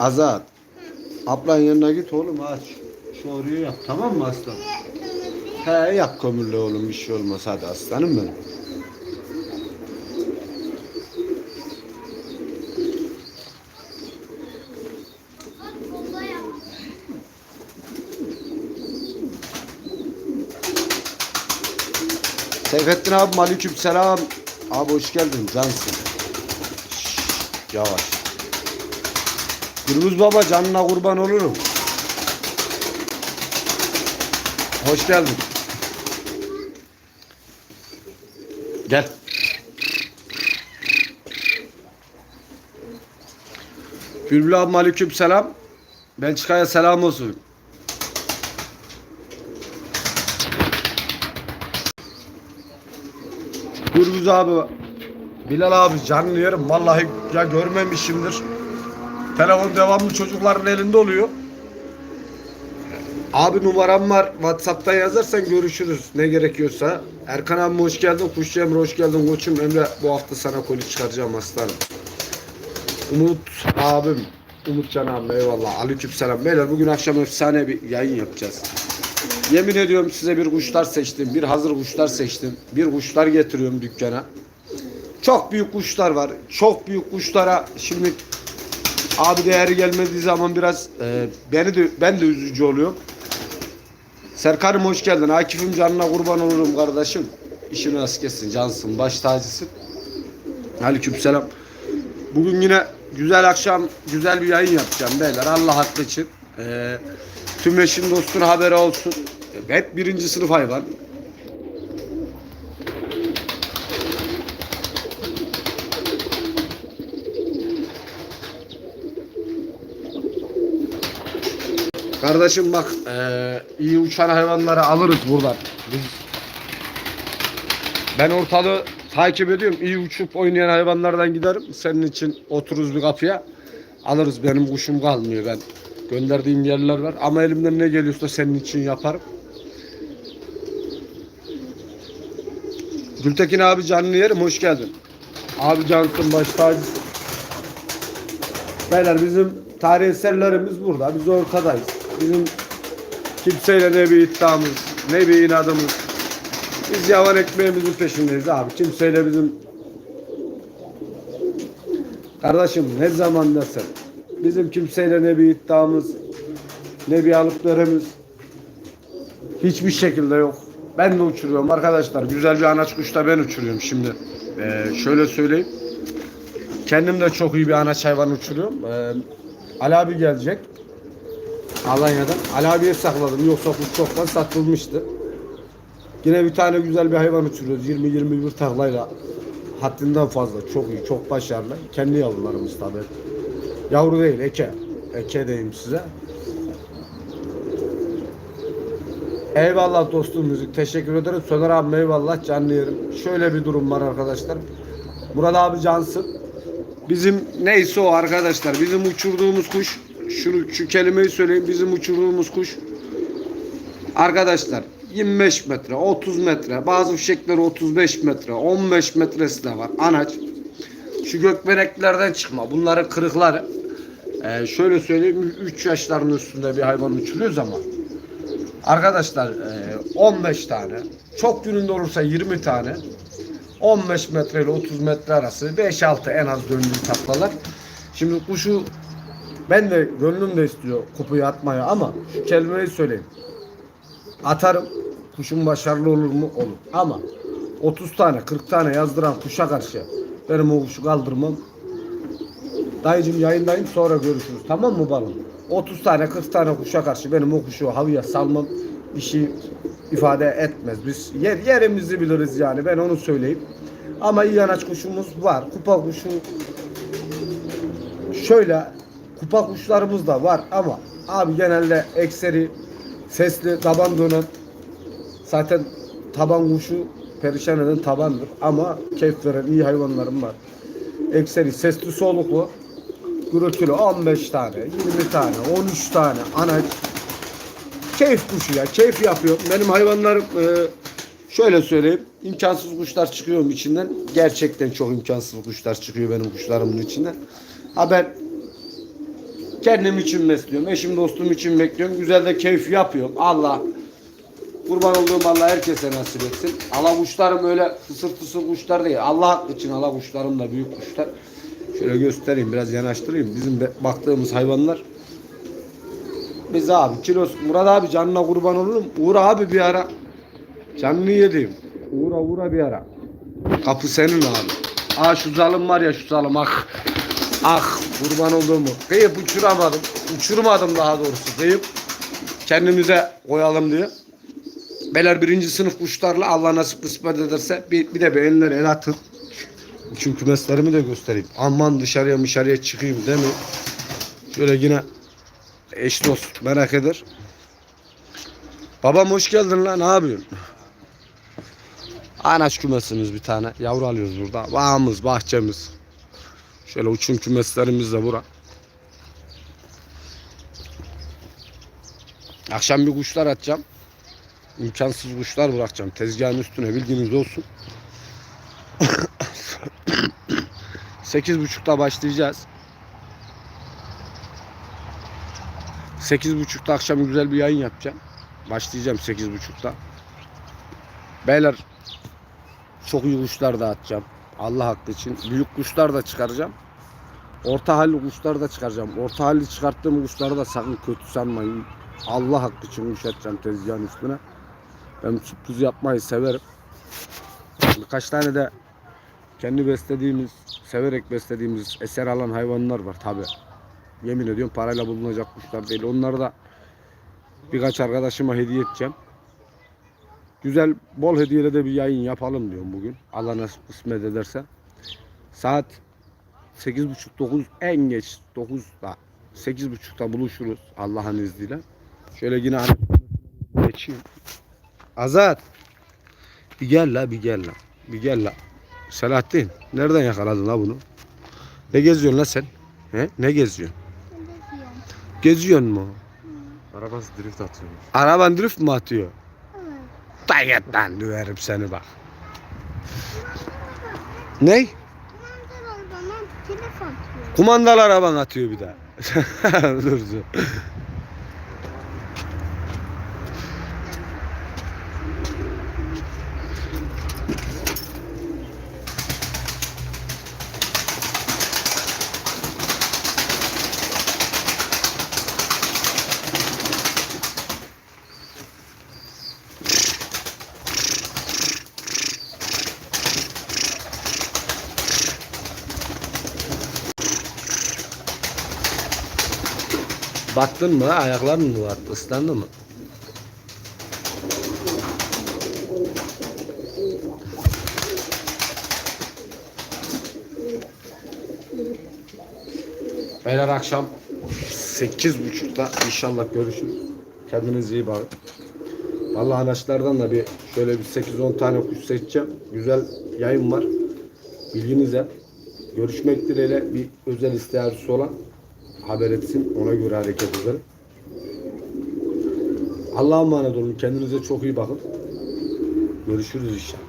Azat. Ablan yanına git oğlum aç. Şu oraya yap tamam mı aslan? He yap kömürle oğlum bir şey olmaz hadi aslanım benim. Seyfettin abim aleyküm selam. Abi hoş geldin cansın. Şşş, yavaş. Gürbüz baba canına kurban olurum. Hoş geldin. Gel. Bülbül abim aleyküm selam. Belçika'ya selam olsun. Gürbüz abi. Bilal abi canlı yerim. Vallahi ya görmemişimdir. Telefon devamlı çocukların elinde oluyor. Abi numaram var. Whatsapp'tan yazarsan görüşürüz. Ne gerekiyorsa. Erkan abi hoş geldin. Kuşçu Emre hoş geldin. Koçum Emre bu hafta sana koli çıkaracağım aslanım. Umut abim. Umut Can abi eyvallah. Aleyküm selam. Beyler bugün akşam efsane bir yayın yapacağız. Yemin ediyorum size bir kuşlar seçtim. Bir hazır kuşlar seçtim. Bir kuşlar getiriyorum dükkana. Çok büyük kuşlar var. Çok büyük kuşlara şimdi abi değeri gelmediği zaman biraz e, beni de ben de üzücü oluyorum. Serkan'ım hoş geldin. Akif'im canına kurban olurum kardeşim. İşini nasıl kessin, cansın, baş tacısın. Aleykümselam. Bugün yine güzel akşam, güzel bir yayın yapacağım beyler. Allah hakkı için. Ee, tüm eşin dostun haberi olsun. Hep birinci sınıf hayvan. Kardeşim bak eee, iyi uçan hayvanları alırız buradan. Biz, ben ortalığı takip ediyorum. İyi uçup oynayan hayvanlardan giderim. Senin için otururuz bir kapıya. Alırız benim kuşum kalmıyor ben. Gönderdiğim yerler var. Ama elimden ne geliyorsa senin için yaparım. Gültekin abi canlı yerim hoş geldin. Abi cansın baş tacısın. Beyler bizim tarih eserlerimiz burada. Biz ortadayız. Bizim kimseyle ne bir iddiamız, ne bir inadımız. Biz yavan ekmeğimizin peşindeyiz abi. Kimseyle bizim Kardeşim ne zaman desen bizim kimseyle ne bir iddiamız, ne bir alıplarımız hiçbir şekilde yok. Ben de uçuruyorum arkadaşlar. Güzel bir anaç kuşta ben uçuruyorum şimdi. Ee, şöyle söyleyeyim. Kendim de çok iyi bir anaç hayvan uçuruyorum. Ee, Ali abi gelecek. Alanya'dan. Ali abiye sakladım. Yoksa kuş çoktan satılmıştı. Yine bir tane güzel bir hayvan uçuruyoruz. 20-21 taklayla. Haddinden fazla. Çok iyi, çok başarılı. Kendi yavrularımız tabi. Yavru değil, eke. Eke diyeyim size. Eyvallah dostum müzik. Teşekkür ederim. Soner abi eyvallah. Canlı yerim. Şöyle bir durum var arkadaşlar. Murat abi cansın. Bizim neyse o arkadaşlar. Bizim uçurduğumuz kuş şunu şu kelimeyi söyleyeyim. Bizim uçurduğumuz kuş arkadaşlar 25 metre, 30 metre, bazı fişekleri 35 metre, 15 metresi de var. Anaç. Şu gökbeneklerden çıkma. Bunların kırıkları. Ee, şöyle söyleyeyim 3 yaşlarının üstünde bir hayvan uçuruyoruz ama arkadaşlar e, 15 tane çok gününde olursa 20 tane 15 metre ile 30 metre arası 5-6 en az döndüğü taklalar. Şimdi kuşu ben de gönlüm de istiyor kupuyu atmaya ama şu kelimeyi söyleyeyim. Atarım. Kuşun başarılı olur mu? Olur. Ama 30 tane 40 tane yazdıran kuşa karşı benim o kuşu kaldırmam. Dayıcım yayındayım sonra görüşürüz. Tamam mı balım? 30 tane 40 tane kuşa karşı benim o kuşu havaya salmam bir şey ifade etmez. Biz yer, yerimizi biliriz yani ben onu söyleyeyim. Ama iyi yanaç kuşumuz var. Kupa kuşu şöyle kupa kuşlarımız da var ama abi genelde ekseri sesli taban dönen zaten taban kuşu perişan eden tabandır ama keyif veren iyi hayvanlarım var. Ekseri sesli soluklu gürültülü 15 tane 20 tane 13 tane anaç keyif kuşu ya keyif yapıyor. Benim hayvanlarım e, şöyle söyleyeyim imkansız kuşlar çıkıyor mu içinden gerçekten çok imkansız kuşlar çıkıyor benim kuşlarımın içinden. Ha ben Kendim için besliyorum. Eşim dostum için bekliyorum. Güzel de keyif yapıyorum. Allah kurban olduğum Allah herkese nasip etsin. Ala kuşlarım öyle fısır fısır kuşlar değil. Allah için ala kuşlarım da büyük kuşlar. Şöyle göstereyim biraz yanaştırayım. Bizim baktığımız hayvanlar biz abi kilos Murat abi canına kurban olurum. Uğur abi bir ara canını yedim. Uğra uğra bir ara. Kapı senin abi. Aa şu zalim var ya şu zalim ah. Ah kurban olduğumu. Kıyıp uçuramadım. Uçurmadım daha doğrusu. Kıyıp kendimize koyalım diye. Beyler birinci sınıf kuşlarla Allah nasip kısmet ederse bir, bir de beğeniler el atın. Çünkü kümeslerimi de göstereyim. Aman dışarıya dışarıya çıkayım değil mi? Şöyle yine eş dost merak eder. Babam hoş geldin lan ne yapıyorsun? Anaç kümesimiz bir tane. Yavru alıyoruz burada. Bağımız, bahçemiz. Şöyle uçum kümeslerimiz de bura. Akşam bir kuşlar atacağım. İmkansız kuşlar bırakacağım. Tezgahın üstüne bilginiz olsun. Sekiz buçukta başlayacağız. Sekiz buçukta akşam güzel bir yayın yapacağım. Başlayacağım sekiz buçukta. Beyler çok iyi kuşlar da atacağım. Allah hakkı için. Büyük kuşlar da çıkaracağım. Orta halli kuşlar da çıkaracağım. Orta halli çıkarttığım kuşları da sakın kötü sanmayın. Allah hakkı için kuş atacağım tezgahın üstüne. Ben sürpriz yapmayı severim. Birkaç tane de kendi beslediğimiz, severek beslediğimiz eser alan hayvanlar var tabi. Yemin ediyorum parayla bulunacak kuşlar değil. Onları da birkaç arkadaşıma hediye edeceğim. Güzel bol hediyeyle de bir yayın yapalım diyorum bugün. Allah nasip kısmet ederse. Saat 8.30-9 en geç 9'da 8.30'da buluşuruz Allah'ın izniyle. Şöyle yine hani geçeyim. Azat. Bir gel la bir gel la. Bir gel la. Selahattin nereden yakaladın la bunu? Ne geziyorsun la sen? He? Ne geziyorsun? Geziyorsun mu? Arabası drift atıyormuş. Araban drift mi atıyor? Dayet lan döverim seni bak. Ne? Kumandalar araban atıyor bir daha. dur dur. Baktın mı? Ayakların mı var? Islandı mı? Beyler akşam 8.30'da inşallah görüşürüz. Kendinize iyi bakın. Vallahi anaçlardan da bir şöyle bir 8-10 tane kuş seçeceğim. Güzel yayın var. Bilginize. Görüşmek dileğiyle bir özel isteği olan haber etsin. Ona göre hareket edelim. Allah'a emanet olun. Kendinize çok iyi bakın. Görüşürüz inşallah.